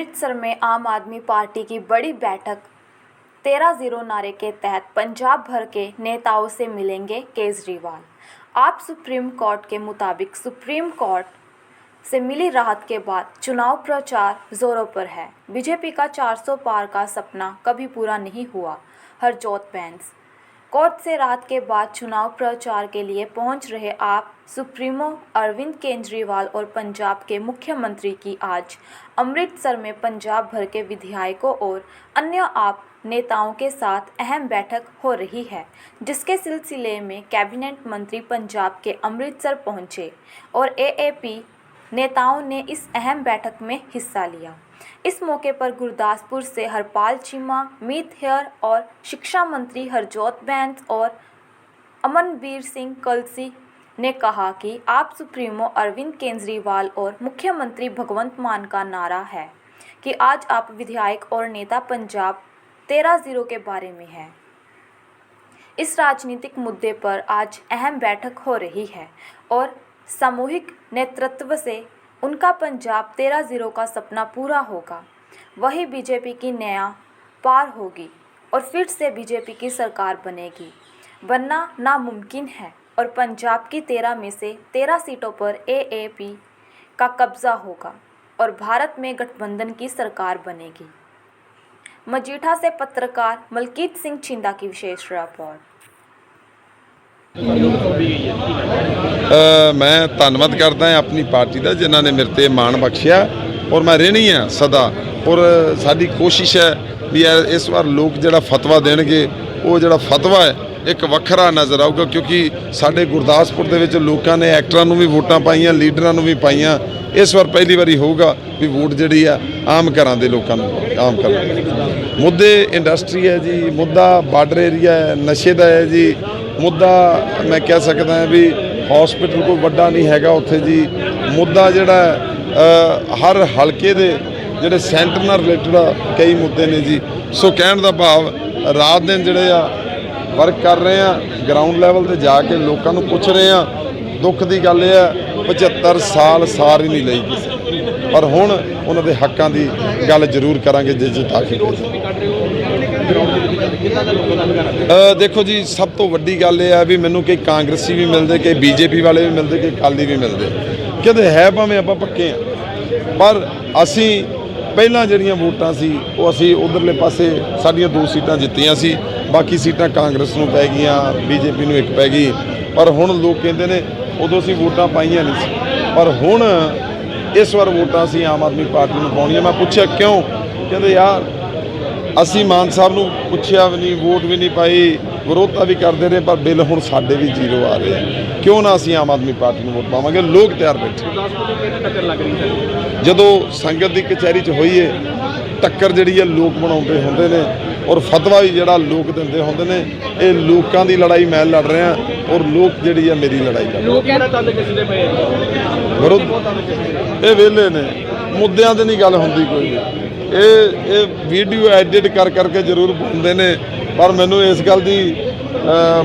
अमृतसर में आम आदमी पार्टी की बड़ी बैठक। तेरह ज़ीरो नारे के तहत पंजाब भर के नेताओं से मिलेंगे केजरीवाल। आप सुप्रीम कोर्ट के मुताबिक सुप्रीम कोर्ट से मिली राहत के बाद चुनाव प्रचार जोरों पर है। बीजेपी का 400 पार का सपना कभी पूरा नहीं हुआ। हरजोत बैंस कोर्ट से रात के बाद चुनाव प्रचार के लिए पहुँच रहे आप सुप्रीमो अरविंद केजरीवाल और पंजाब के मुख्यमंत्री की आज अमृतसर में पंजाब भर के विधायकों और अन्य आप नेताओं के साथ अहम बैठक हो रही है, जिसके सिलसिले में कैबिनेट मंत्री पंजाब के अमृतसर पहुँचे और एएपी नेताओं ने इस अहम बैठक में हिस्सा लिया। इस मौके पर गुरदासपुर से हरपाल चीमा, मीत हेयर और शिक्षा मंत्री हरजोत बैंस और अमनवीर सिंह कलसी ने कहा कि आप सुप्रीमो अरविंद केजरीवाल और मुख्यमंत्री भगवंत मान का नारा है कि आज आप विधायक और नेता पंजाब तेरह ज़ीरो के बारे में है। इस राजनीतिक मुद्दे पर आज अहम बैठक हो रही है और सामूहिक नेतृत्व से उनका पंजाब तेरह ज़ीरो का सपना पूरा होगा। वही बीजेपी की नया पार होगी और फिर से बीजेपी की सरकार बनेगी। बनना नामुमकिन है और पंजाब की तेरह में से तेरह सीटों पर एएपी का कब्जा होगा और भारत में गठबंधन की सरकार बनेगी। मजीठा से पत्रकार मलकीत सिंह छिंदा की विशेष रिपोर्ट। ਮੈਂ ਧੰਨਵਾਦ ਕਰਦਾ ਆਪਣੀ ਪਾਰਟੀ ਦਾ, ਜਿਨ੍ਹਾਂ ਨੇ ਮੇਰੇ ਤੇ ਮਾਣ ਬਖਸ਼ਿਆ ਔਰ ਮੈਂ ਰਹਿਣੀ ਆ ਸਦਾ। ਔਰ ਸਾਡੀ ਕੋਸ਼ਿਸ਼ ਹੈ ਵੀ ਇਸ ਵਾਰ ਲੋਕ ਜਿਹੜਾ ਫਤਵਾ ਦੇਣਗੇ, ਉਹ ਜਿਹੜਾ ਫਤਵਾ ਹੈ, ਇੱਕ ਵੱਖਰਾ ਨਜ਼ਰ ਆਊਗਾ, ਕਿਉਂਕਿ ਸਾਡੇ ਗੁਰਦਾਸਪੁਰ ਦੇ ਵਿੱਚ ਲੋਕਾਂ ਨੇ ਐਕਟਰਾਂ ਨੂੰ ਵੀ ਵੋਟਾਂ ਪਾਈਆਂ, ਲੀਡਰਾਂ ਨੂੰ ਵੀ ਪਾਈਆਂ। ਇਸ ਵਾਰ ਪਹਿਲੀ ਵਾਰੀ ਹੋਊਗਾ ਵੀ ਵੋਟ ਜਿਹੜੀ ਆ ਆਮ ਘਰਾਂ ਦੇ ਲੋਕਾਂ ਨੂੰ, ਆਮ ਘਰਾਂ ਦੇ ਮੁੱਦੇ ਇੰਡਸਟਰੀ ਹੈ ਜੀ, ਮੁੱਦਾ ਬਾਰਡਰ ਏਰੀਆ ਹੈ, ਨਸ਼ੇ ਦਾ ਹੈ ਜੀ ਮੁੱਦਾ ਮੈਂ ਕਹਿ ਸਕਦਾ ਵੀ ਹਸਪੀਟਲ ਕੋਈ ਵੱਡਾ ਨਹੀਂ ਹੈਗਾ ਉੱਥੇ ਜੀ। ਮੁੱਦਾ ਜਿਹੜਾ ਹਰ ਹਲਕੇ ਦੇ ਜਿਹੜੇ ਸੈਂਟਰ ਨਾਲ ਰਿਲੇਟਡ ਕਈ ਮੁੱਦੇ ਨੇ ਜੀ। ਸੋ ਕਹਿਣ ਦਾ ਭਾਵ, ਰਾਤ ਦਿਨ ਜਿਹੜੇ ਆ ਵਰਕ ਕਰ ਰਹੇ ਆ ਗਰਾਊਂਡ ਲੈਵਲ ਤੇ ਜਾ ਕੇ ਲੋਕਾਂ ਨੂੰ ਪੁੱਛ ਰਹੇ ਆ। ਦੁੱਖ ਦੀ ਗੱਲ ਇਹ ਹੈ 75 ਸਾਲ ਸਾਰ ਹੀ ਨਹੀਂ ਲਈ ਕਿਸੇ। ਪਰ ਹੁਣ ਉਹਨਾਂ ਦੇ ਹੱਕਾਂ ਦੀ ਗੱਲ ਜ਼ਰੂਰ ਕਰਾਂਗੇ, ਜੇ ਜਿਤਾ ਕੇ ਦੇਖੋ ਜੀ, ਸਭ ਤੋਂ ਵੱਡੀ ਗੱਲ ਇਹ ਹੈ ਵੀ ਮੈਨੂੰ ਕਿ ਕਾਂਗਰਸੀ ਵੀ ਮਿਲਦੇ, ਕਈ ਬੀਜੇਪੀ ਵਾਲੇ ਵੀ ਮਿਲਦੇ ਕਿ ਅਕਾਲੀ ਵੀ ਮਿਲਦੇ। ਕਹਿੰਦੇ ਹੈ ਭਾਵੇਂ ਆਪਾਂ ਪੱਕੇ ਆ ਪਰ ਅਸੀਂ ਪਹਿਲਾਂ ਜਿਹੜੀਆਂ ਵੋਟਾਂ ਸੀ, ਉਹ ਅਸੀਂ ਉਧਰਲੇ ਪਾਸੇ ਸਾਡੀਆਂ ਦੋ ਸੀਟਾਂ ਜਿੱਤੀਆਂ ਸੀ, ਬਾਕੀ ਸੀਟਾਂ ਕਾਂਗਰਸ ਨੂੰ ਪੈ ਗਈਆਂ, ਬੀਜੇਪੀ ਨੂੰ ਇੱਕ ਪੈ ਗਈ। ਪਰ ਹੁਣ ਲੋਕ ਕਹਿੰਦੇ ਨੇ, ਉਦੋਂ ਅਸੀਂ ਵੋਟਾਂ ਪਾਈਆਂ ਨਹੀਂ ਸੀ। ਪਰ ਹੁਣ ਇਸ ਵਾਰ ਵੋਟਾਂ ਅਸੀਂ ਆਮ ਆਦਮੀ ਪਾਰਟੀ ਨੂੰ ਪਾਉਣੀਆਂ। ਮੈਂ ਪੁੱਛਿਆ ਕਿਉਂ? ਕਹਿੰਦੇ ਯਾਰ ਅਸੀਂ ਮਾਨ ਸਾਹਿਬ ਨੂੰ ਪੁੱਛਿਆ ਵੀ ਨਹੀਂ ਵੋਟ ਵੀ ਨਹੀਂ ਪਾਈ ਵਿਰੋਧਤਾ ਵੀ ਕਰਦੇ ਰਹੇ ਪਰ ਬਿੱਲ ਹੁਣ ਸਾਡੇ ਵੀ ਜ਼ੀਰੋ ਆ ਰਹੇ ਆ। ਕਿਉਂ ਨਾ ਅਸੀਂ ਆਮ ਆਦਮੀ ਪਾਰਟੀ ਨੂੰ ਵੋਟ ਪਾਵਾਂਗੇ? ਲੋਕ ਤਿਆਰ ਬੈਠੇ। ਜਦੋਂ ਸੰਗਤ ਦੀ ਕਚਹਿਰੀ 'ਚ ਹੋਈਏ ਟੱਕਰ ਜਿਹੜੀ ਹੈ ਲੋਕ ਬਣਾਉਂਦੇ ਹੁੰਦੇ ਨੇ ਔਰ ਫਤਵਾ ਵੀ ਜਿਹੜਾ ਲੋਕ ਦਿੰਦੇ ਹੁੰਦੇ ਨੇ ਇਹ ਲੋਕਾਂ ਦੀ ਲੜਾਈ ਮੈਂ ਲੜ ਰਿਹਾ ਔਰ ਲੋਕ ਜਿਹੜੀ ਹੈ ਮੇਰੀ ਲੜਾਈ ਲੜ ਰਹੇ ਲੋਕ ਤੰਦ ਪਏ ਵਿਰੋਧ ਇਹ ਵਿਹਲੇ ਨੇ। ਮੁੱਦਿਆਂ ਤੇ ਨਹੀਂ ਗੱਲ ਹੁੰਦੀ ਕੋਈ। ਇਹ ਇਹ ਵੀਡੀਓ ਐਡਿਟ ਕਰ ਕਰਕੇ ਜ਼ਰੂਰ ਪਾਉਂਦੇ ਨੇ। ਪਰ ਮੈਨੂੰ ਇਸ ਗੱਲ ਦੀ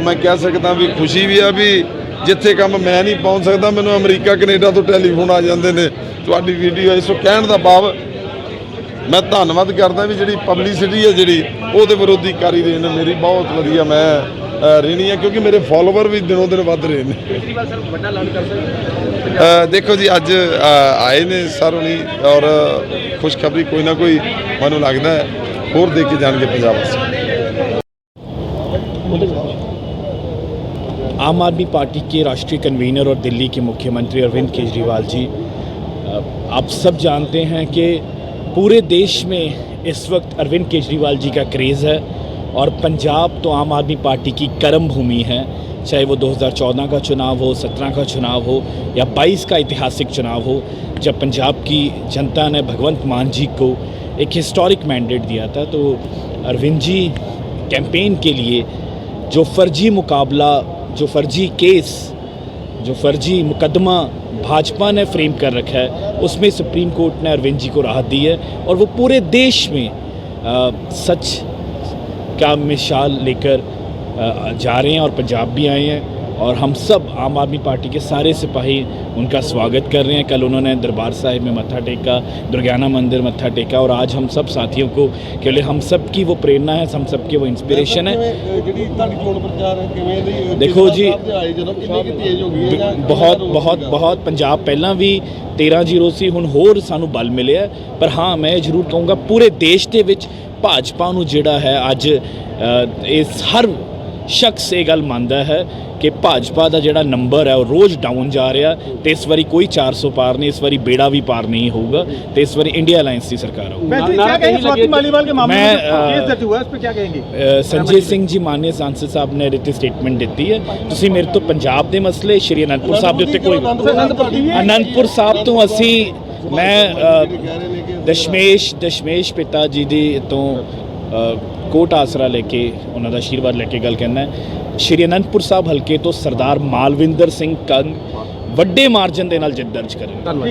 ਮੈਂ ਕਹਿ ਸਕਦਾ ਵੀ ਖੁਸ਼ੀ ਵੀ ਆ ਵੀ ਜਿੱਥੇ ਕੰਮ ਮੈਂ ਨਹੀਂ ਪਹੁੰਚ ਸਕਦਾ, ਮੈਨੂੰ ਅਮਰੀਕਾ, ਕੈਨੇਡਾ ਤੋਂ ਟੈਲੀਫੋਨ ਆ ਜਾਂਦੇ ਨੇ। ਤੁਹਾਡੀ ਵੀਡੀਓ ਇਸ ਸੋ ਕਹਿਣ ਦਾ ਭਾਵ ਮੈਂ ਧੰਨਵਾਦ ਕਰਦਾ ਵੀ ਜਿਹੜੀ ਪਬਲਿਸਿਟੀ ਹੈ ਜਿਹੜੀ, ਉਹਦੇ ਵਿਰੋਧੀ ਕਾਰੀ ਰਹੇ ਨੇ। ਮੇਰੀ ਬਹੁਤ ਵਧੀਆ, ਮੈਂ ਰਹਿਣੀ ਹੈ ਕਿਉਂਕਿ ਮੇਰੇ ਫਾਲੋਅਰ ਵੀ ਦਿਨੋਂ ਦਿਨ ਵੱਧ ਰਹੇ ਨੇ ਕੇਜਰੀਵਾਲ ਸਰ ਵੱਡਾ ਐਲਾਨ ਕਰ ਸਕਦੇ ਅ, ਦੇਖੋ ਜੀ ਅੱਜ ਅ, ਆਏ ਨੇ ਸਰ ਹੁਣੀ ਔਰ ਖੁਸ਼ਖਬਰੀ ਕੋਈ ਨਾ ਕੋਈ ਮੈਨੂੰ ਲੱਗਦਾ ਹੈ ਹੋਰ ਦੇ ਕੇ ਜਾਣਗੇ ਪੰਜਾਬ ਵਾਸਤੇ आम आदमी पार्टी के राष्ट्रीय कन्वीनर और दिल्ली के मुख्यमंत्री अरविंद केजरीवाल जी अ, आप सब जानते हैं कि पूरे देश में इस वक्त अरविंद केजरीवाल जी का क्रेज़ है और पंजाब तो आम आदमी पार्टी की कर्म भूमि है चाहे वो 2014 का चुनाव हो 17 का चुनाव हो या 22 का ऐतिहासिक चुनाव हो जब पंजाब की जनता ने भगवंत मान जी को एक हिस्टोरिक मैंडेट दिया था तो अरविंद जी कैंपेन के लिए जो फर्जी मुकाबला जो फर्जी केस जो फर्जी मुकदमा भाजपा ने फ्रेम कर रखा है उसमें सुप्रीम कोर्ट ने अरविंद जी को राहत दी है और वो पूरे देश में अ, सच का मिसाल लेकर अ, जा रहे हैं और पंजाब भी आए हैं और हम सब आम आदमी पार्टी के सारे सिपाही उनका स्वागत कर रहे हैं कल उन्होंने दरबार साहिब में मत्था टेका दुर्गाना मंदिर मत्था टेका और आज हम सब साथियों को केवल हम सब की वो प्रेरणा है हम सब की वो इंस्पिरेशन है ਜਿਹੜੀ ਤੁਹਾਡੀ ਚੋਣ ਪ੍ਰਚਾਰ ਹੈ ਕਿਵੇਂ ਦੀ ਦੇਖੋ ਜੀ, ਆਏ ਜਦੋਂ ਕਿੰਨੀ ਕਿ ਤੇਜ਼ ਹੋ ਗਈ ਹੈ ਜਾਂ ਬਹੁਤ ਬਹੁਤ ਬਹੁਤ ਪੰਜਾਬ ਪਹਿਲਾਂ ਵੀ 13-0 ਸੀ ਹੁਣ ਹੋਰ ਸਾਨੂੰ ਬਲ ਮਿਲਿਆ ਪਰ ਹਾਂ ਮੈਂ ਇਹ ਜ਼ਰੂਰ ਕਹੂੰਗਾ ਪੂਰੇ ਦੇਸ਼ ਦੇ ਵਿੱਚ ਭਾਜਪਾ ਨੂੰ ਜਿਹੜਾ ਹੈ ਅੱਜ ਅ, ਇਸ ਹਰ ਸ਼ਖਸ ਇਹ ਗੱਲ ਮੰਨਦਾ ਹੈ ਕਿ ਭਾਜਪਾ ਦਾ ਜਿਹੜਾ ਨੰਬਰ ਹੈ ਉਹ ਰੋਜ਼ ਡਾਊਨ ਜਾ ਰਿਹਾ ਤੇ ਇਸ ਵਾਰੀ ਕੋਈ 400 ਪਾਰ ਨਹੀਂ ਇਸ ਵਾਰੀ ਬੇੜਾ ਵੀ ਪਾਰ ਨਹੀਂ ਹੋਊਗਾ ਤੇ ਇਸ ਵਾਰੀ ਇੰਡੀਆ ਅਲਾਈਅੰਸ ਦੀ ਸਰਕਾਰ ਆਊਗੀ वैसे क्या कहेंगे स्वाति मालीवाल के मामले मैं, में जो अ, केस दर्ज हुआ है, इस पे क्या कहेंगे ਅ, ਸੰਜੇ ਸਿੰਘ ਜੀ ਮਾਨਯ ਸੰਸਦ ਸਾਹਿਬ ਨੇ ਰਿਟ ਸਟੇਟਮੈਂਟ ਦਿੱਤੀ ਹੈ ਤੁਸੀਂ ਮੇਰੇ ਤੋਂ ਪੰਜਾਬ ਦੇ ਮਸਲੇ ਸ਼੍ਰੀ ਅਨੰਦਪੁਰ ਸਾਹਿਬ ਦੇ ਉੱਤੇ ਕੋਈ ਅਨੰਦਪੁਰ ਸਾਹਿਬ ਤੋਂ ਅਸੀਂ ਮੈਂ ਅ, ਦਸ਼ਮੇਸ਼ ਦਸ਼ਮੇਸ਼ ਪਿਤਾ ਜੀ ਦੀ ਤੋਂ ਅ, ਕੋਟ ਆਸਰਾ ਲੈ ਕੇ ਉਹਨਾਂ ਦਾ ਆਸ਼ੀਰਵਾਦ ਲੈ ਕੇ ਗੱਲ ਕਰਨਾ ਹੈ ਸ਼੍ਰੀ ਅਨੰਦਪੁਰ ਸਾਹਿਬ ਹਲਕੇ ਤੋਂ ਸਰਦਾਰ ਮਾਲਵਿੰਦਰ ਸਿੰਘ ਕੰਗ ਵੱਡੇ ਮਾਰਜਨ ਦੇ ਨਾਲ ਜਿੱਤ ਦਰਜ ਕਰਨ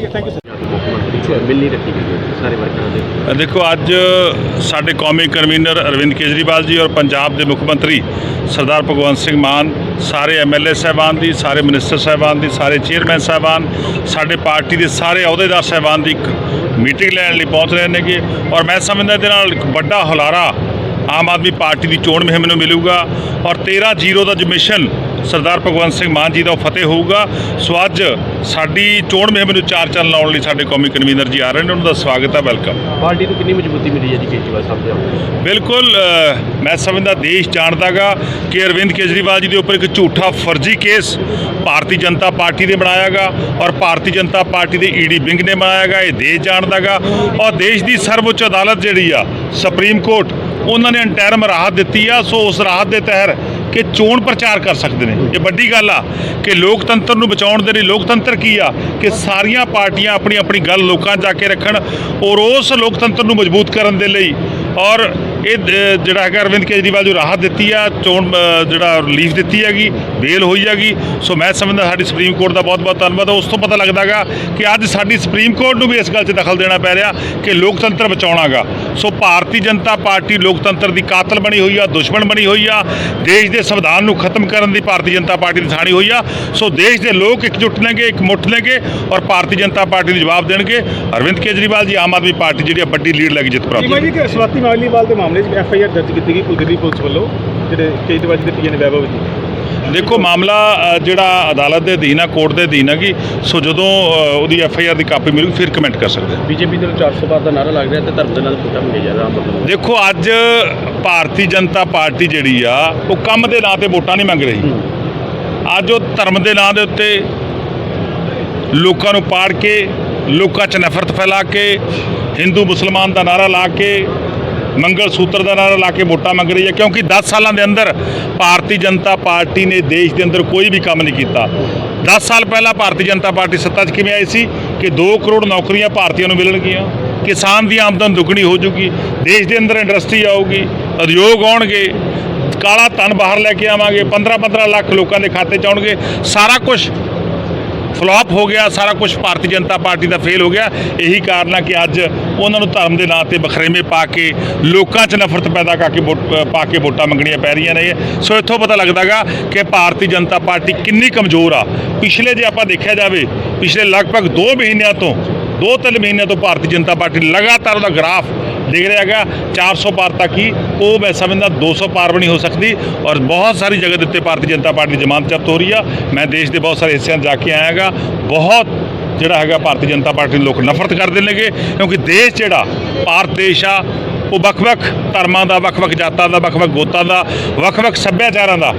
ਦੇਖੋ ਅੱਜ ਸਾਡੇ ਕੌਮੀ ਕਨਵੀਨਰ ਅਰਵਿੰਦ ਕੇਜਰੀਵਾਲ ਜੀ ਔਰ ਪੰਜਾਬ ਦੇ ਮੁੱਖ ਮੰਤਰੀ ਸਰਦਾਰ ਭਗਵੰਤ ਸਿੰਘ ਮਾਨ ਸਾਰੇ ਐਮਐਲਏ ਸਹਿਬਾਨ ਦੀ ਸਾਰੇ ਮਿਨਿਸਟਰ ਸਹਿਬਾਨ ਦੀ ਸਾਰੇ ਚੇਅਰਮੈਨ ਸਹਿਬਾਨ ਸਾਡੇ ਪਾਰਟੀ ਦੇ ਸਾਰੇ ਅਹੁਦੇਦਾਰ ਸਹਿਬਾਨ ਦੀ ਇੱਕ ਮੀਟਿੰਗ ਲੈਣ ਲਈ ਪਹੁੰਚ ਰਹੇ ਨੇਗੇ ਔਰ ਮੈਂ ਸਮਝਦਾ ਇਹਦੇ ਨਾਲ ਇੱਕ ਵੱਡਾ ਹੁਲਾਰਾ ਆਮ ਆਦਮੀ ਪਾਰਟੀ ਦੀ ਚੋਣ ਮੁਹਿੰਮ ਨੂੰ ਮਿਲੂਗਾ ਔਰ 13 ਜ਼ੀਰੋ ਦਾ ਜੋ ਮਿਸ਼ਨ ਸਰਦਾਰ ਭਗਵੰਤ ਸਿੰਘ ਮਾਨ ਜੀ ਦਾ ਉਹ ਫਤਿਹ ਹੋਊਗਾ। ਸੋ ਅੱਜ ਸਾਡੀ ਚੋਣ ਮੁਹਿੰਮ ਨੂੰ ਚਾਰ ਚੰਨ ਲਾਉਣ ਲਈ ਸਾਡੇ ਕੌਮੀ ਕਨਵੀਨਰ ਜੀ ਆ ਰਹੇ ਨੇ ਉਹਨਾਂ ਦਾ ਸਵਾਗਤ ਹੈ ਵੈਲਕਮ। ਪਾਰਟੀ ਨੂੰ ਕਿੰਨੀ ਮਜ਼ਬੂਤੀ ਮਿਲੀ ਹੈ ਜੀ ਕੇਜਰੀਵਾਲ ਸਾਹਿਬ ਦੇ ਬਿਲਕੁਲ ਮੈਂ ਸਮਝਦਾ ਦੇਸ਼ ਜਾਣਦਾਗਾ ਕਿ ਅਰਵਿੰਦ ਕੇਜਰੀਵਾਲ ਜੀ ਦੇ ਉੱਪਰ ਇੱਕ ਝੂਠਾ ਫਰਜ਼ੀ ਕੇਸ ਭਾਰਤੀ ਜਨਤਾ ਪਾਰਟੀ ਨੇ ਬਣਾਇਆਗਾ ਔਰ ਭਾਰਤੀ ਜਨਤਾ ਪਾਰਟੀ ਦੇ ਈਡੀ ਵਿੰਗ ਨੇ ਬਣਾਇਆਗਾ ਇਹ ਦੇਸ਼ ਜਾਣਦਾਗਾ। ਔਰ ਦੇਸ਼ ਦੀ ਸਰਵਉੱਚ ਅਦਾਲਤ ਜਿਹੜੀ ਆ ਸੁਪਰੀਮ ਕੋਰਟ ਉਹਨਾਂ ਨੇ ਅੰਟਰਮ ਰਾਹਤ ਦਿੱਤੀ ਆ, ਸੋ ਉਸ ਰਾਹਤ ਦੇ ਤਹਿਰ ਕਿ ਚੋਣ ਪ੍ਰਚਾਰ ਕਰ ਸਕਦੇ ਨੇ। ਇਹ ਵੱਡੀ ਗੱਲ ਆ ਕਿ ਲੋਕਤੰਤਰ ਨੂੰ ਬਚਾਉਣ ਦੇ ਲਈ ਲੋਕਤੰਤਰ ਕੀ ਆ? ਕਿ ਸਾਰੀਆਂ ਪਾਰਟੀਆਂ ਆਪਣੀ ਆਪਣੀ ਗੱਲ ਲੋਕਾਂ 'ਚ ਜਾ ਕੇ ਰੱਖਣ ਔਰ ਉਸ ਲੋਕਤੰਤਰ ਨੂੰ ਮਜ਼ਬੂਤ ਕਰਨ ਦੇ ਲਈ ਔਰ ਇਹ ਜਿਹੜਾ ਹੈਗਾ ਅਰਵਿੰਦ ਕੇਜਰੀਵਾਲ ਜੋ ਰਾਹਤ ਦਿੱਤੀ ਆ ਚੋਣ ਜਿਹੜਾ ਰਿਲੀਫ ਦਿੱਤੀ ਹੈਗੀ ਬੇਲ ਹੋਈ ਹੈਗੀ। ਸੋ ਮੈਂ ਸਮਝਦਾ ਸਾਡੀ ਸੁਪਰੀਮ ਕੋਰਟ ਦਾ ਬਹੁਤ ਬਹੁਤ ਧੰਨਵਾਦ। ਉਸ ਤੋਂ ਪਤਾ ਲੱਗਦਾਗਾ ਕਿ ਅੱਜ ਸਾਡੀ ਸੁਪਰੀਮ ਕੋਰਟ ਨੂੰ ਵੀ ਇਸ ਗੱਲ 'ਚ ਦਖਲ ਦੇਣਾ ਪੈ ਰਿਹਾ ਕਿ ਲੋਕਤੰਤਰ ਬਚਾਉਣਾਗਾ। ਸੋ ਭਾਰਤੀ ਜਨਤਾ ਪਾਰਟੀ ਲੋਕਤੰਤਰ ਦੀ ਕਾਤਲ ਬਣੀ ਹੋਈ ਆ ਦੁਸ਼ਮਣ ਬਣੀ ਹੋਈ ਆ। ਦੇਸ਼ ਦੇ ਸੰਵਿਧਾਨ ਨੂੰ ਖਤਮ ਕਰਨ ਦੀ ਭਾਰਤੀ ਜਨਤਾ ਪਾਰਟੀ ਦੀ ਥਾਣੀ ਹੋਈ ਆ। ਸੋ ਦੇਸ਼ ਦੇ ਲੋਕ ਇਕਜੁੱਟ ਨੇਗੇ ਇਕਮੁੱਠ ਨੇਗੇ ਔਰ ਭਾਰਤੀ ਜਨਤਾ ਪਾਰਟੀ ਨੂੰ ਜਵਾਬ ਦੇਣਗੇ। ਅਰਵਿੰਦ ਕੇਜਰੀਵਾਲ ਜੀ ਆਮ ਆਦਮੀ ਪਾਰਟੀ ਜਿਹੜੀ ਆ ਵੱਡੀ ਲੀਡ ਲੈ ਕੇ ਜਿੱਤ ਪ੍ਰਾਪਤ ਚੀਮਾ ਜੀ ਕਿ ਸਵਾਤੀ ਮਾਲੀਵਾਲ ਦੇ ਮਾਮਲੇ 'ਚ ਐਫ ਆਈ ਆਰ ਦਰਜ ਕੀਤੀ ਗਈ ਕੁਲਦੀਪ ਪੁਲਿਸ ਵੱਲੋਂ ਜਿਹੜੇ ਕੇਜਰੀਵਾਲ ਜੀ ਦੇ ਪੀਏ ਨੇ ਵੈਭਵ ਜੀ। ਦੇਖੋ ਮਾਮਲਾ ਅ, ਜਿਹੜਾ ਅਦਾਲਤ ਦੇ ਅਧੀਨ ਆ ਕੋਰਟ ਦੇ ਅਧੀਨ ਹੈਗੀ ਸੋ ਜਦੋਂ ਅ, ਉਹਦੀ ਐਫ ਆਈ ਆਰ ਦੀ ਕਾਪੀ ਮਿਲੂਗੀ ਫਿਰ ਕਮੈਂਟ ਕਰ ਸਕਦੇ ਹਾਂ ਬੀਜੇਪੀ ਦੇ 400 ਪਾਰ ਦਾ ਨਾਰਾ ਲੱਗ ਰਿਹਾ ਤੇ ਧਰਮ ਦੇ ਨਾਲ ਪੁੱਟਾ ਮੰਗੇ ਜਾ ਰਿਹਾ ਆਮ ਬੰਦੇ। ਦੇਖੋ ਅੱਜ ਭਾਰਤੀ ਜਨਤਾ ਪਾਰਟੀ ਜਿਹੜੀ ਆ ਉਹ ਕੰਮ ਦੇ ਨਾਂ ਤੇ ਵੋਟਾਂ ਨਹੀਂ ਮੰਗ ਰਹੀ। ਅੱਜ ਉਹ ਧਰਮ ਦੇ ਨਾਂ ਦੇ ਉੱਤੇ ਲੋਕਾਂ ਨੂੰ ਪਾੜ ਕੇ ਲੋਕਾਂ 'ਚ ਨਫ਼ਰਤ ਫੈਲਾ ਕੇ ਹਿੰਦੂ ਮੁਸਲਮਾਨ ਦਾ ਨਾਰਾ ਲਾ ਕੇ ਮੰਗਲ ਸੂਤਰ ਦਾ ਨਾਰਾ ਲਾ ਕੇ ਵੋਟਾਂ ਮੰਗ ਰਹੀ ਹੈ, ਕਿਉਂਕਿ 10 ਸਾਲਾਂ ਦੇ ਅੰਦਰ ਭਾਰਤੀ ਜਨਤਾ ਪਾਰਟੀ ਨੇ ਦੇਸ਼ ਦੇ ਅੰਦਰ ਕੋਈ ਵੀ ਕੰਮ ਨਹੀਂ ਕੀਤਾ। 10 ਸਾਲ ਪਹਿਲਾਂ ਭਾਰਤੀ ਜਨਤਾ ਪਾਰਟੀ ਸੱਤਾ 'ਚ ਕਿਵੇਂ ਆਈ ਸੀ? ਕਿ 2 ਕਰੋੜ ਨੌਕਰੀਆਂ ਭਾਰਤੀਆਂ ਨੂੰ ਮਿਲਣਗੀਆਂ। ਕਿਸਾਨ ਦੀ ਆਮਦਨ ਦੁੱਗਣੀ ਹੋ ਜੂਗੀ, ਦੇਸ਼ ਦੇ ਅੰਦਰ ਇੰਡਸਟਰੀ ਆਊਗੀ, ਉਦਯੋਗ ਆਉਣਗੇ, ਕਾਲਾ ਧਨ ਬਾਹਰ ਲੈ ਕੇ ਆਵਾਂਗੇ 15 15 ਲੱਖ ਲੋਕਾਂ ਦੇ ਖਾਤੇ 'ਚ ਆਉਣਗੇ, ਸਾਰਾ ਕੁਝ ਫਲॉप ਹੋ ਗਿਆ, ਸਾਰਾ ਕੁਝ ਭਾਰਤੀ ਜਨਤਾ ਪਾਰਟੀ ਦਾ ਫੇਲ ਹੋ ਗਿਆ। ਇਹੀ ਕਾਰਨ ਆ ਕਿ ਅੱਜ ਉਹਨਾਂ ਨੂੰ ਧਰਮ ਦੇ ਨਾਂ ਤੇ ਬਖਰੇਵੇਂ ਪਾ ਕੇ ਲੋਕਾਂ 'ਚ ਨਫ਼ਰਤ ਪੈਦਾ ਕਰਕੇ ਵੋਟ- ਪਾ ਕੇ ਵੋਟਾਂ ਮੰਗਣੀਆਂ ਪੈ ਰਹੀਆਂ ਨੇ। ਸੋ ਇੱਥੋਂ ਪਤਾ ਲੱਗਦਾਗਾ ਕਿ ਭਾਰਤੀ ਜਨਤਾ ਪਾਰਟੀ ਕਿੰਨੀ ਕਮਜ਼ੋਰ ਆ। ਪਿਛਲੇ ਜੇ ਆਪਾਂ ਦੇਖਿਆ ਜਾਵੇ, ਪਿਛਲੇ ਲਗਭਗ 2 ਮਹੀਨਿਆਂ ਤੋਂ 2-3 ਮਹੀਨਿਆਂ ਤੋਂ ਭਾਰਤੀ ਜਨਤਾ ਪਾਰਟੀ ਲਗਾਤਾਰ ਉਹਦਾ ਗ੍ਰਾਫ ਦਿਖ ਰਿਹਾ ਹੈਗਾ। 400 ਪਾਰ ਤੱਕ ਹੀ ਉਹ ਮੈਂ ਸਮਝਦਾ 200 ਪਾਰ ਵੀ ਨਹੀਂ ਹੋ ਸਕਦੀ ਔਰ ਬਹੁਤ ਸਾਰੀ ਜਗ੍ਹਾ ਦੇ ਉੱਤੇ ਭਾਰਤੀ ਜਨਤਾ ਪਾਰਟੀ ਜ਼ਮਾਨਤ ਜ਼ਬਤ ਹੋ ਰਹੀ ਆ। ਮੈਂ ਦੇਸ਼ ਦੇ ਬਹੁਤ ਸਾਰੇ ਹਿੱਸਿਆਂ 'ਚ ਜਾ ਕੇ ਆਇਆ ਹੈਗਾ। ਬਹੁਤ ਜਿਹੜਾ ਹੈਗਾ ਭਾਰਤੀ ਜਨਤਾ ਪਾਰਟੀ ਨੂੰ ਲੋਕ ਨਫ਼ਰਤ ਕਰਦੇ ਨੇਗੇ ਕਿਉਂਕਿ ਦੇਸ਼ ਜਿਹੜਾ ਭਾਰਤ ਦੇਸ਼ ਆ, ਉਹ ਵੱਖ-ਵੱਖ ਧਰਮਾਂ ਦਾ, ਵੱਖ-ਵੱਖ ਜਾਤਾਂ ਦਾ, ਵੱਖ-ਵੱਖ ਗੋਤਾਂ ਦਾ, ਵੱਖ-ਵੱਖ ਸੱਭਿਆਚਾਰਾਂ ਦਾ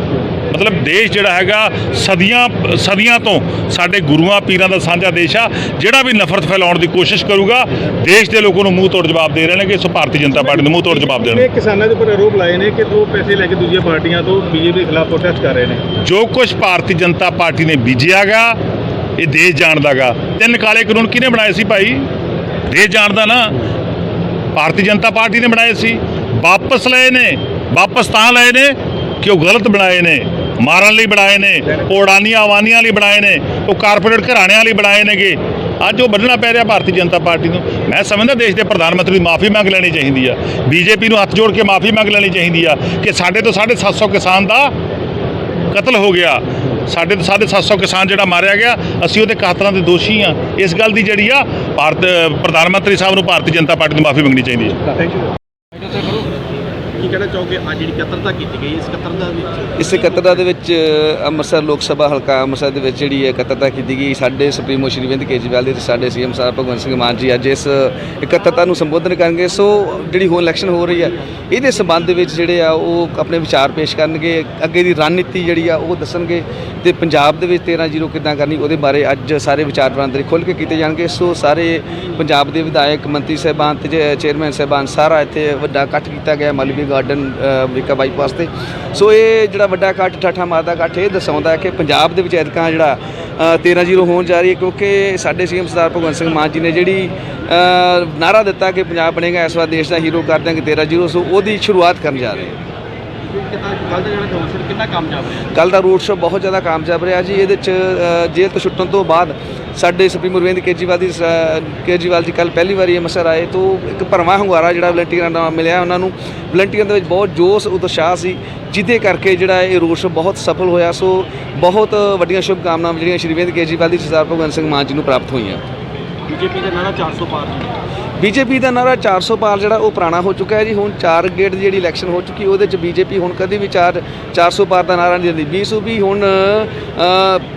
ਮਤਲਬ ਦੇਸ਼ ਜਿਹੜਾ ਹੈਗਾ ਸਦੀਆਂ ਸਦੀਆਂ ਤੋਂ ਸਾਡੇ ਗੁਰੂਆਂ ਪੀਰਾਂ ਦਾ ਸਾਂਝਾ ਦੇਸ਼ ਆ ਜਿਹੜਾ ਵੀ ਨਫ਼ਰਤ ਫੈਲਾਉਣ ਦੀ ਕੋਸ਼ਿਸ਼ ਕਰੂਗਾ ਦੇਸ਼ ਦੇ ਲੋਕਾਂ ਨੂੰ ਮੂੰਹ ਤੋੜ ਜਵਾਬ ਦੇ ਰਹੇ ਨੇ ਸੋ ਭਾਰਤੀ ਜਨਤਾ ਪਾਰਟੀ ਨੂੰ ਮੂੰਹ ਤੋੜ ਜਵਾਬ ਦੇਣ। ਇਹ ਕਿਸਾਨਾਂ ਦੇ ਉੱਪਰ ਆਰੋਪ ਲਾਏ ਨੇ ਕਿ ਉਹ ਪੈਸੇ ਲੈ ਕੇ ਦੂਜੀਆਂ ਪਾਰਟੀਆਂ ਤੋਂ ਬੀਜੇਪੀ ਦੇ ਖਿਲਾਫ ਪ੍ਰੋਟੈਸਟ ਕਰ ਰਹੇ ਨੇ? ਜੋ ਕੁਝ ਭਾਰਤੀ ਜਨਤਾ ਪਾਰਟੀ ਨੇ ਬੀਜਿਆਗਾ ਇਹ ਦੇਸ਼ ਜਾਣਦਾਗਾ। ਤਿੰਨ ਕਾਲੇ ਕਾਨੂੰਨ ਕਿਹਨੇ ਬਣਾਏ ਸੀ ਭਾਈ? ਦੇਸ਼ ਜਾਣਦਾ ਨਾ। ਭਾਰਤੀ ਜਨਤਾ ਪਾਰਟੀ ਨੇ ਬਣਾਏ ਸੀ। ਵਾਪਸ ਲਏ ਨੇ ਵਾਪਸ ਤਾਂ ਲਏ ਨੇ ਕਿ ਉਹ ਗਲਤ ਬਣਾਏ ਨੇ। ਮਾਰਨ ਲਈ ਬਣਾਏ ਨੇ ਉਹ ਉਡਾਨੀਆਂ ਆਵਾਨੀਆਂ ਲਈ ਬਣਾਏ ਨੇ, ਉਹ ਕਾਰਪੋਰੇਟ ਘਰਾਣਿਆਂ ਲਈ ਬਣਾਏ ਨੇਗੇ। ਅੱਜ ਉਹ ਵੱਢਣਾ ਪੈ ਰਿਹਾ ਭਾਰਤੀ ਜਨਤਾ ਪਾਰਟੀ ਨੂੰ। ਮੈਂ ਸਮਝਦਾ ਦੇਸ਼ ਦੇ ਪ੍ਰਧਾਨ ਮੰਤਰੀ ਦੀ ਮਾਫੀ ਮੰਗ ਲੈਣੀ ਚਾਹੀਦੀ ਆ। ਬੀਜੇਪੀ ਨੂੰ ਹੱਥ ਜੋੜ ਕੇ ਮਾਫੀ ਮੰਗ ਲੈਣੀ ਚਾਹੀਦੀ ਆ ਕਿ ਸਾਡੇ ਤੋਂ 750 ਕਿਸਾਨ ਦਾ ਕਤਲ ਹੋ ਗਿਆ। ਸਾਡੇ ਸਾਢੇ 700 ਕਿਸਾਨ ਜਿਹੜਾ ਮਾਰਿਆ ਗਿਆ, ਅਸੀਂ ਉਹਦੇ ਕਾਤਲਾਂ ਦੇ ਦੋਸ਼ੀ ਆ। ਇਸ ਗੱਲ ਦੀ ਜਿਹੜੀ ਆ, ਭਾਰਤ ਪ੍ਰਧਾਨ ਮੰਤਰੀ ਸਾਹਿਬ ਨੂੰ ਭਾਰਤੀ ਜਨਤਾ ਪਾਰਟੀ ਨੂੰ ਮਾਫੀ ਮੰਗਣੀ ਚਾਹੀਦੀ ਹੈ ਥੈਂਕ ਯੂ ਕਹਿਣਾ ਚਾਹੋਗੇ, ਅੱਜ ਜਿਹੜੀ ਕਤਰਤਾ ਕੀਤੀ ਗਈ, ਇਸ ਕਤਰਤਾ ਵਿੱਚ? ਇਸ ਇਕੱਤਰਤਾ ਦੇ ਵਿੱਚ ਅੰਮ੍ਰਿਤਸਰ ਲੋਕ ਸਭਾ ਹਲਕਾ ਅੰਮ੍ਰਿਤਸਰ ਦੇ ਵਿੱਚ ਜਿਹੜੀ ਹੈ ਇਕੱਤਰਤਾ ਕੀਤੀ ਗਈ, ਸਾਡੇ ਸੁਪਰੀਮੋ ਸ਼੍ਰੀ ਅਰਵਿੰਦ ਕੇਜਰੀਵਾਲ ਦੇ ਤੇ ਸਾਡੇ ਸੀਐਮ ਸਾਹਿਬ ਭਗਵੰਤ ਸਿੰਘ ਮਾਨ ਜੀ ਅੱਜ ਇਸ ਇਕੱਤਰਤਾ ਨੂੰ ਸੰਬੋਧਨ ਕਰਨਗੇ। ਸੋ, ਜਿਹੜੀ ਹੋ ਇਲੈਕਸ਼ਨ ਹੋ ਰਹੀ ਹੈ ਇਹਦੇ ਸੰਬੰਧ ਵਿੱਚ ਜਿਹੜੇ ਆ, ਉਹ ਆਪਣੇ ਵਿਚਾਰ ਪੇਸ਼ ਕਰਨਗੇ। ਅੱਗੇ ਦੀ ਰਣਨੀਤੀ ਜਿਹੜੀ ਆ, ਉਹ ਦੱਸਣਗੇ। ਤੇ ਪੰਜਾਬ ਦੇ ਵਿੱਚ 13 ਜ਼ੀਰੋ ਕਿੱਦਾਂ ਕਰਨੀ, ਉਹਦੇ ਬਾਰੇ ਅੱਜ ਸਾਰੇ ਵਿਚਾਰ ਵਟਾਂਦਰੇ ਖੁੱਲ੍ਹ ਕੇ ਕੀਤੇ ਜਾਣਗੇ। ਸੋ, ਸਾਰੇ ਪੰਜਾਬ ਦੇ ਵਿਧਾਇਕ, ਮੰਤਰੀ ਸਾਹਿਬਾਨ ਤੇ ਚੇਅਰਮੈਨ ਸਾਹਿਬਾਨ, ਸਾਰਾ ਇੱਥੇ ਵੱਡਾ ਇਕੱਠ ਕੀਤਾ ਗਿਆ। ਮਲਵੀ ਗਾਰਡਨ ਅ, ਅਮਰੀਕਾ ਬਾਈਪਾਸ ਤੇ। ਸੋ ਇਹ ਜਿਹੜਾ ਵੱਡਾ ਇਕੱਠ ਠਾਠਾ ਮਾਰਦਾ ਇਕੱਠ ਇਹ ਦਰਸਾਉਂਦਾ ਹੈ ਕਿ ਪੰਜਾਬ ਦੇ ਵਿੱਚ ਐਤਕਾਂ ਜਿਹੜਾ ਅ, 13 ਜ਼ੀਰੋ ਹੋਣ ਜਾ ਰਹੀ ਹੈ ਕਿਉਂਕਿ ਸਾਡੇ ਸੀਐਮ ਸਰਦਾਰ ਭਗਵੰਤ ਸਿੰਘ ਮਾਨ ਜੀ ਨੇ ਜਿਹੜੀ ਅ, ਨਾਅਰਾ ਦਿੱਤਾ ਕਿ ਪੰਜਾਬ ਬਣੇਗਾ ਇਸ ਵਾਰ ਦੇਸ਼ ਦਾ ਹੀਰੋ ਕਰ ਦਿਆਂਗੇ 13 ਜ਼ੀਰੋ ਸੋ ਉਹਦੀ ਸ਼ੁਰੂਆਤ ਕਰਨ ਜਾ ਰਹੇ ਹਾਂ। ਕਿੰਨਾ ਕੱਲ ਦਾ ਜਿਹੜਾ ਰੋਡ ਸ਼ੋਅ ਕਿੰਨਾ ਕਾਮਯਾਬ ਰਿਹਾ? ਕੱਲ ਦਾ ਰੋਡ ਸ਼ੋਅ ਬਹੁਤ ਜ਼ਿਆਦਾ ਕਾਮਯਾਬ ਰਿਹਾ ਜੀ। ਇਹਦੇ ਚ ਅ, ਜੇਲ੍ਹ ਤੋਂ ਛੁੱਟਣ ਤੋਂ ਬਾਅਦ ਸਾਡੇ ਸੁਪਰੀਮ ਅਰਵਿੰਦ ਕੇਜਰੀਵਾਲ ਦੀ ਸ- ਕੇਜਰੀਵਾਲ ਜੀ ਕੱਲ ਪਹਿਲੀ ਵਾਰੀ ਅੰਮ੍ਰਿਤਸਰ ਆਏ ਤੋਂ ਇੱਕ ਭਰਵਾਂ ਹੁੰਗਾਰਾ ਜਿਹੜਾ ਵਲੰਟੀਅਰਾਂ ਦਾ ਮਿਲਿਆ ਉਹਨਾਂ ਨੂੰ। ਵਲੰਟੀਅਰਾਂ ਦੇ ਵਿੱਚ ਬਹੁਤ ਜੋਸ਼ ਉਤਸ਼ਾਹ ਸੀ ਜਿਹਦੇ ਕਰਕੇ ਜਿਹੜਾ ਇਹ ਰੋਡ ਸ਼ੋਅ ਬਹੁਤ ਸਫਲ ਹੋਇਆ। ਸੋ ਬਹੁਤ ਵੱਡੀਆਂ ਸ਼ੁਭਕਾਮਨਾਵਾਂ ਜਿਹੜੀਆਂ ਸ਼੍ਰੀ ਅਰਵਿੰਦ ਕੇਜਰੀਵਾਲ ਦੀ ਸਰਦਾਰ ਭਗਵੰਤ ਸਿੰਘ ਮਾਨ ਜੀ ਨੂੰ ਪ੍ਰਾਪਤ ਹੋਈਆਂ। ਬੀਜੇਪੀ ਦਾ ਨਾਰਾ 400 ਪਾਰ ਬੀਜੇਪੀ ਦਾ ਨਾਰਾ 400 ਪਾਰ ਜਿਹੜਾ ਉਹ ਪੁਰਾਣਾ ਹੋ ਚੁੱਕਾ ਹੈ ਜੀ। ਹੁਣ ਚਾਰ ਗੇਟ ਦੀ ਜਿਹੜੀ ਇਲੈਕਸ਼ਨ ਹੋ ਚੁੱਕੀ ਉਹਦੇ ਚ ਬੀਜੇਪੀ ਹੁਣ ਕਦੀ ਵੀ ਚਾਰ 400 ਪਾਰ ਦਾ ਨਾਰਾ ਨਹੀਂ ਦਿੰਦੀ। ਬੀਸੂ ਵੀ ਹੁਣ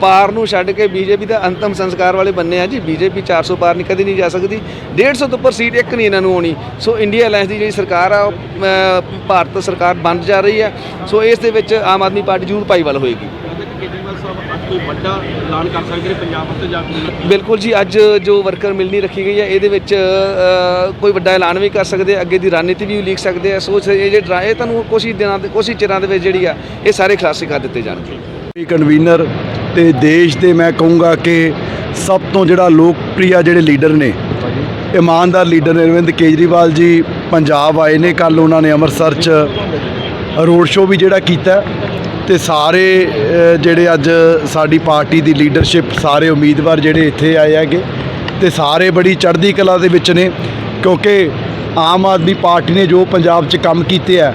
ਪਾਰ ਨੂੰ ਛੱਡ ਕੇ ਬੀਜੇਪੀ ਦਾ ਅੰਤਮ ਸੰਸਕਾਰ ਵਾਲੇ ਬੰਨੇ ਆ ਜੀ। ਬੀਜੇਪੀ 400 ਪਾਰ ਨਹੀਂ ਕਦੀ ਨਹੀਂ ਜਾ ਸਕਦੀ। 150 ਤੋਂ ਉੱਪਰ ਸੀਟ ਇੱਕ ਨਹੀਂ ਇਹਨਾਂ ਨੂੰ ਆਉਣੀ। ਸੋ ਇੰਡੀਆ ਅਲਾਈਅੰਸ ਦੀ ਜਿਹੜੀ ਸਰਕਾਰ ਆ ਉਹ, ਭਾਰਤ ਸਰਕਾਰ ਬਣ ਜਾ ਰਹੀ ਹੈ। ਸੋ ਇਸ ਦੇ ਵਿੱਚ ਆਮ ਆਦਮੀ ਪਾਰਟੀ ਜ਼ਰੂਰ ਭਾਈਵਾਲ ਹੋਏਗੀ। ਸਾਹਿਬ ਅੱਜ ਕੋਈ ਵੱਡਾ ਐਲਾਨ ਕਰ ਸਕਦੇ ਨੇ ਪੰਜਾਬ ਉੱਤੇ ਜਾ ਕੇ ਬਿਲਕੁਲ ਜੀ ਅੱਜ ਜੋ ਵਰਕਰ ਮਿਲਣੀ ਰੱਖੀ ਗਈ ਹੈ ਇਹਦੇ ਵਿੱਚ ਕੋਈ ਵੱਡਾ ਐਲਾਨ ਵੀ ਕਰ ਸਕਦੇ ਅੱਗੇ ਦੀ ਰਣਨੀਤੀ ਵੀ ਲੀਕ ਸਕਦੇ ਆ ਸੋਚ ਇਹ ਜੇ ਡਰਾ ਇਹ ਤੁਹਾਨੂੰ ਕੁਛ ਹੀ ਦਿਨਾਂ ਦੇ ਹੀ ਚਿਰਾਂ ਦੇ ਵਿੱਚ ਜਿਹੜੀ ਆ ਇਹ ਸਾਰੇ ਖਲਾਸੇ ਕਰ ਦਿੱਤੇ ਜਾਣਗੇ। ਕਨਵੀਨਰ ਤੇ ਦੇਸ਼ ਦੇ ਮੈਂ ਕਹੂੰਗਾ ਕਿ ਸਭ ਤੋਂ ਜਿਹੜਾ ਲੋਕਪ੍ਰਿਯ ਜਿਹੜੇ ਲੀਡਰ ਨੇ ਇਮਾਨਦਾਰ ਲੀਡਰ ਨੇ ਅਰਵਿੰਦ ਕੇਜਰੀਵਾਲ ਜੀ ਪੰਜਾਬ ਆਏ ਨੇ ਕੱਲ ਉਹਨਾਂ ਨੇ ਅੰਮ੍ਰਿਤਸਰ 'ਚ ਰੋਡ ਸ਼ੋਅ ਵੀ ਜਿਹੜਾ ਕੀਤਾ ਤੇ ਸਾਰੇ ਜਿਹੜੇ ਅੱਜ ਸਾਡੀ ਪਾਰਟੀ ਦੀ ਲੀਡਰਸ਼ਿਪ ਸਾਰੇ ਉਮੀਦਵਾਰ ਜਿਹੜੇ ਇੱਥੇ ਆਏ ਹੈਗੇ ਤੇ ਸਾਰੇ ਬੜੀ ਚੜ੍ਹਦੀ ਕਲਾ ਦੇ ਵਿੱਚ ਨੇ, ਕਿਉਂਕਿ ਆਮ ਆਦਮੀ ਪਾਰਟੀ ਨੇ ਜੋ ਪੰਜਾਬ 'ਚ ਕੰਮ ਕੀਤੇ ਆ,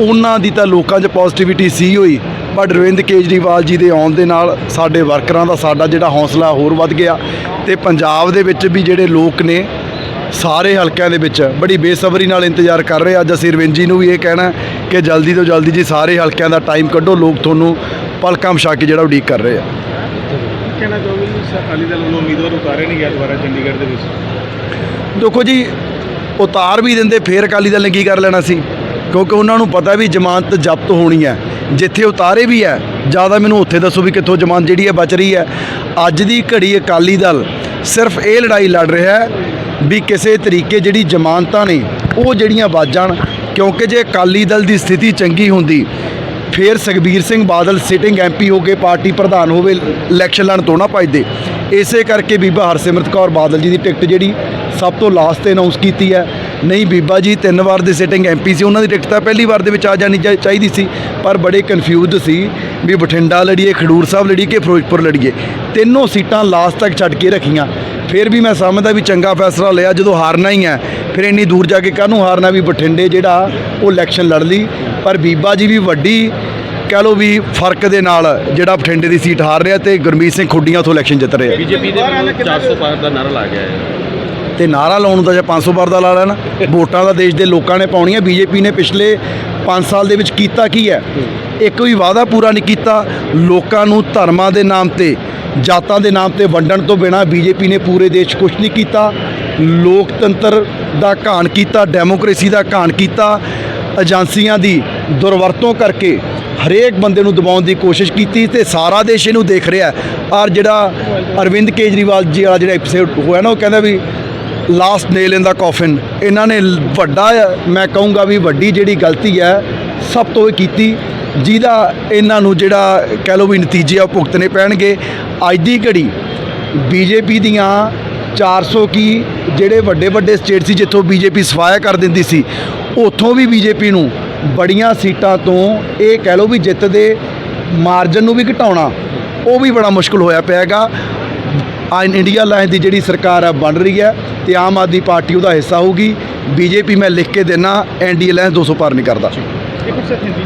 ਉਹਨਾਂ ਦੀ ਤਾਂ ਲੋਕਾਂ 'ਚ ਪੋਜ਼ਿਟਿਵਿਟੀ ਸੀ ਹੋਈ, ਬਟ ਅਰਵਿੰਦ ਕੇਜਰੀਵਾਲ ਜੀ ਦੇ ਆਉਣ ਦੇ ਨਾਲ ਸਾਡੇ ਵਰਕਰਾਂ ਦਾ ਸਾਡਾ ਜਿਹੜਾ ਹੌਸਲਾ ਹੋਰ ਵੱਧ ਗਿਆ ਤੇ ਪੰਜਾਬ ਦੇ ਵਿੱਚ ਵੀ ਜਿਹੜੇ ਲੋਕ ਨੇ ਸਾਰੇ ਹਲਕਿਆਂ ਦੇ ਵਿੱਚ ਬੜੀ ਬੇਸਬਰੀ ਨਾਲ ਇੰਤਜ਼ਾਰ ਕਰ ਰਹੇ। ਅੱਜ ਅਸੀਂ ਅਰਵਿੰਦ ਜੀ ਨੂੰ ਵੀ ਇਹ ਕਹਿਣਾ ਕਿ ਜਲਦੀ ਤੋਂ ਜਲਦੀ ਜੀ ਸਾਰੇ ਹਲਕਿਆਂ ਦਾ ਟਾਈਮ ਕੱਢੋ ਲੋਕ ਤੁਹਾਨੂੰ ਪਲਕਾਂ ਵਿਛਾ ਕੇ ਜਿਹੜਾ ਉਡੀਕ ਕਰ ਰਹੇ ਆ। ਕਹਿਣਾ ਚਾਹੋਗੇ ਜੀ ਅਕਾਲੀ ਦਲ ਵੱਲੋਂ ਉਮੀਦਵਾਰ ਉਤਾਰੇ ਨਹੀਂ ਗਿਆ ਦੁਬਾਰਾ ਚੰਡੀਗੜ੍ਹ ਦੇ ਵਿੱਚ? ਦੇਖੋ ਜੀ ਉਤਾਰ ਵੀ ਦਿੰਦੇ ਫੇਰ ਅਕਾਲੀ ਦਲ ਨੇ ਕੀ ਕਰ ਲੈਣਾ ਸੀ? ਕਿਉਂਕਿ ਉਹਨਾਂ ਨੂੰ ਪਤਾ ਵੀ ਜ਼ਮਾਨਤ ਜ਼ਬਤ ਹੋਣੀ ਹੈ। ਜਿੱਥੇ ਉਤਾਰੇ ਵੀ ਹੈ ਜ਼ਿਆਦਾ ਮੈਨੂੰ ਉੱਥੇ ਦੱਸੋ ਵੀ ਕਿੱਥੋਂ ਜ਼ਮਾਨਤ ਜਿਹੜੀ ਹੈ ਬਚ ਰਹੀ ਹੈ। ਅੱਜ ਦੀ ਘੜੀ ਅਕਾਲੀ ਦਲ ਸਿਰਫ ਇਹ ਲੜਾਈ ਲੜ ਰਿਹਾ ਹੈ ਵੀ ਕਿਸੇ ਤਰੀਕੇ ਜਿਹੜੀ ਜ਼ਮਾਨਤਾਂ ਨੇ, ਉਹ ਜਿਹੜੀਆਂ ਵੱਜ ਜਾਣ, ਕਿਉਂਕਿ ਜੇ ਅਕਾਲੀ ਦਲ ਦੀ ਸਥਿਤੀ ਚੰਗੀ ਹੁੰਦੀ, ਫਿਰ ਸੁਖਬੀਰ ਸਿੰਘ ਬਾਦਲ ਸਿਟਿੰਗ ਐਮਪੀ ਹੋ ਕੇ ਪਾਰਟੀ ਪ੍ਰਧਾਨ ਹੋਵੇ ਇਲੈਕਸ਼ਨ ਲੜਨ ਤੋਂ ਨਾ ਭੱਜਦੇ। ਇਸੇ ਕਰਕੇ ਬੀਬਾ ਹਰਸਿਮਰਤ ਕੌਰ ਬਾਦਲ ਜੀ ਦੀ ਟਿਕਟ ਜਿਹੜੀ, ਸਭ ਤੋਂ ਲਾਸਟ ਤੇ ਅਨਾਉਂਸ ਕੀਤੀ ਹੈ। ਨਹੀਂ ਬੀਬਾ ਜੀ, ਤਿੰਨ ਵਾਰ ਦੇ ਸਿਟਿੰਗ ਐਮਪੀ ਸੀ, ਉਹਨਾਂ ਦੀ ਟਿਕਟ ਤਾਂ ਪਹਿਲੀ ਵਾਰ ਦੇ ਵਿੱਚ ਆ ਜਾਣੀ ਚਾ- ਚਾਹੀਦੀ ਸੀ, ਪਰ ਬੜੇ ਕਨਫਿਊਜ਼ਡ ਸੀ ਵੀ ਬਠਿੰਡਾ ਲੜੀਏ, ਖਡੂਰ ਸਾਹਿਬ ਲੜੀਏ ਕਿ ਫਿਰੋਜ਼ਪੁਰ ਲੜੀਏ। ਤਿੰਨੋਂ ਸੀਟਾਂ ਲਾਸਟ ਤੱਕ ਛੱਡ ਕੇ ਰੱਖੀਆਂ। ਫਿਰ ਵੀ ਮੈਂ ਸਮਝਦਾ ਵੀ ਚੰਗਾ ਫੈਸਲਾ ਲਿਆ ਜਦੋਂ ਹਾਰਨਾ ਹੀ ਹੈ ਫਿਰ ਇੰਨੀ ਦੂਰ ਜਾ ਕੇ ਕਾਹਨੂੰ ਹਾਰਨਾ ਵੀ ਬਠਿੰਡੇ ਜਿਹੜਾ ਉਹ ਇਲੈਕਸ਼ਨ ਲੜ ਲਈ। ਪਰ ਬੀਬਾ ਜੀ ਵੀ ਵੱਡੀ ਕਹਿ ਲਓ ਵੀ ਫ਼ਰਕ ਦੇ ਨਾਲ ਜਿਹੜਾ ਬਠਿੰਡੇ ਦੀ ਸੀਟ ਹਾਰ ਰਿਹਾ ਤੇ ਗੁਰਮੀਤ ਸਿੰਘ ਖੁੱਡੀਆਂ ਉੱਥੋਂ ਇਲੈਕਸ਼ਨ ਜਿੱਤ ਰਿਹਾ ਬੀਜੇਪੀ ਦੇ ਵੱਲੋਂ 400 ਪਾਰ ਦਾ ਨਾਰਾ ਲਾ ਗਿਆ ਹੈ। ਤੇ ਨਾਰਾ ਲਾਉਣ ਤਾਂ ਜੇ 500 ਵਾਰ ਦਾ ਲਾ ਲੈਣਾ ਵੋਟਾਂ ਦਾ ਦੇਸ਼ ਦੇ ਲੋਕਾਂ ਨੇ ਪਾਉਣੀਆਂ ਬੀਜੇਪੀ ਨੇ ਪਿਛਲੇ 5 ਸਾਲ ਦੇ ਵਿੱਚ ਕੀਤਾ ਕੀ ਹੈ? ਇੱਕ ਵੀ ਵਾਅਦਾ ਪੂਰਾ ਨਹੀਂ ਕੀਤਾ। ਲੋਕਾਂ ਨੂੰ ਧਰਮਾਂ ਦੇ ਨਾਮ ਤੇ, ਜਾਤਾਂ ਦੇ ਨਾਮ ਤੇ ਵੰਡਣ ਤੋਂ ਬਿਨਾ ਬੀਜੇਪੀ ਨੇ ਪੂਰੇ ਦੇਸ਼ 'ਚ ਕੁਝ ਨਹੀਂ ਕੀਤਾ। ਲੋਕਤੰਤਰ ਦਾ ਘਾਣ ਕੀਤਾ, ਡੈਮੋਕ੍ਰੇਸੀ ਦਾ ਘਾਣ ਕੀਤਾ। ਏਜੰਸੀਆਂ ਦੀ ਦੁਰਵਰਤੋਂ ਕਰਕੇ ਹਰੇਕ ਬੰਦੇ ਨੂੰ ਦਬਾਉਣ ਦੀ ਕੋਸ਼ਿਸ਼ ਕੀਤੀ ਤੇ ਸਾਰਾ ਦੇਸ਼ ਇਹਨੂੰ ਦੇਖ ਰਿਹਾ ਔਰ ਜਿਹੜਾ ਅਰਵਿੰਦ ਕੇਜਰੀਵਾਲ ਜੀ ਵਾਲਾ ਜਿਹੜਾ ਐਪੀਸੋਡ ਹੋਇਆ ਨਾ, ਉਹ ਕਹਿੰਦਾ ਵੀ ਲਾਸਟ ਨੇਲ ਇਨ ਦਾ ਕੌਫਿਨ ਇਹਨਾਂ ਨੇ ਵੱਡਾ, ਮੈਂ ਕਹੂੰਗਾ ਵੀ ਵੱਡੀ ਜਿਹੜੀ ਗਲਤੀ ਹੈ, ਸਭ ਤੋਂ ਇਹ ਕੀਤੀ, ਜਿਹਦਾ ਇਹਨਾਂ ਨੂੰ ਜਿਹੜਾ ਕਹਿ ਲਓ ਵੀ ਨਤੀਜੇ ਆ ਉਹ ਭੁਗਤਣੇ ਪੈਣਗੇ। ਅੱਜ ਦੀ ਘੜੀ ਬੀਜੇਪੀ ਦੀਆਂ 400 ਕੀ ਜਿਹੜੇ ਵੱਡੇ ਵੱਡੇ ਸਟੇਟ ਸੀ, ਜਿੱਥੋਂ ਬੀਜੇਪੀ ਸਫਾਇਆ ਕਰ ਦਿੰਦੀ ਸੀ, ਉੱਥੋਂ ਵੀ ਬੀਜੇਪੀ ਨੂੰ ਬੜੀਆਂ ਸੀਟਾਂ ਤੋਂ ਇਹ ਕਹਿ ਲਓ ਵੀ ਜਿੱਤ ਦੇ ਮਾਰਜਨ ਨੂੰ ਵੀ ਘਟਾਉਣਾ, ਉਹ ਵੀ ਬੜਾ ਮੁਸ਼ਕਲ ਹੋਇਆ ਪਿਆਗਾ ਆਇਨ ਇੰਡੀਆ ਲਾਈਨ ਦੀ ਜਿਹੜੀ ਸਰਕਾਰ ਆ ਬਣ ਰਹੀ ਹੈ ਤੇ ਆਮ ਆਦਮੀ ਪਾਰਟੀ ਉਹਦਾ ਹਿੱਸਾ ਹੋਊਗੀ। ਬੀਜੇਪੀ ਮੈਂ ਲਿਖ ਕੇ ਦੇਣਾ ਐਨਡੀਏ ਲਾਈਨ 200 ਪਾਰ ਨਹੀਂ ਕਰਦਾ। ਇੱਕ ਸਰ ਹਿੰਦੀ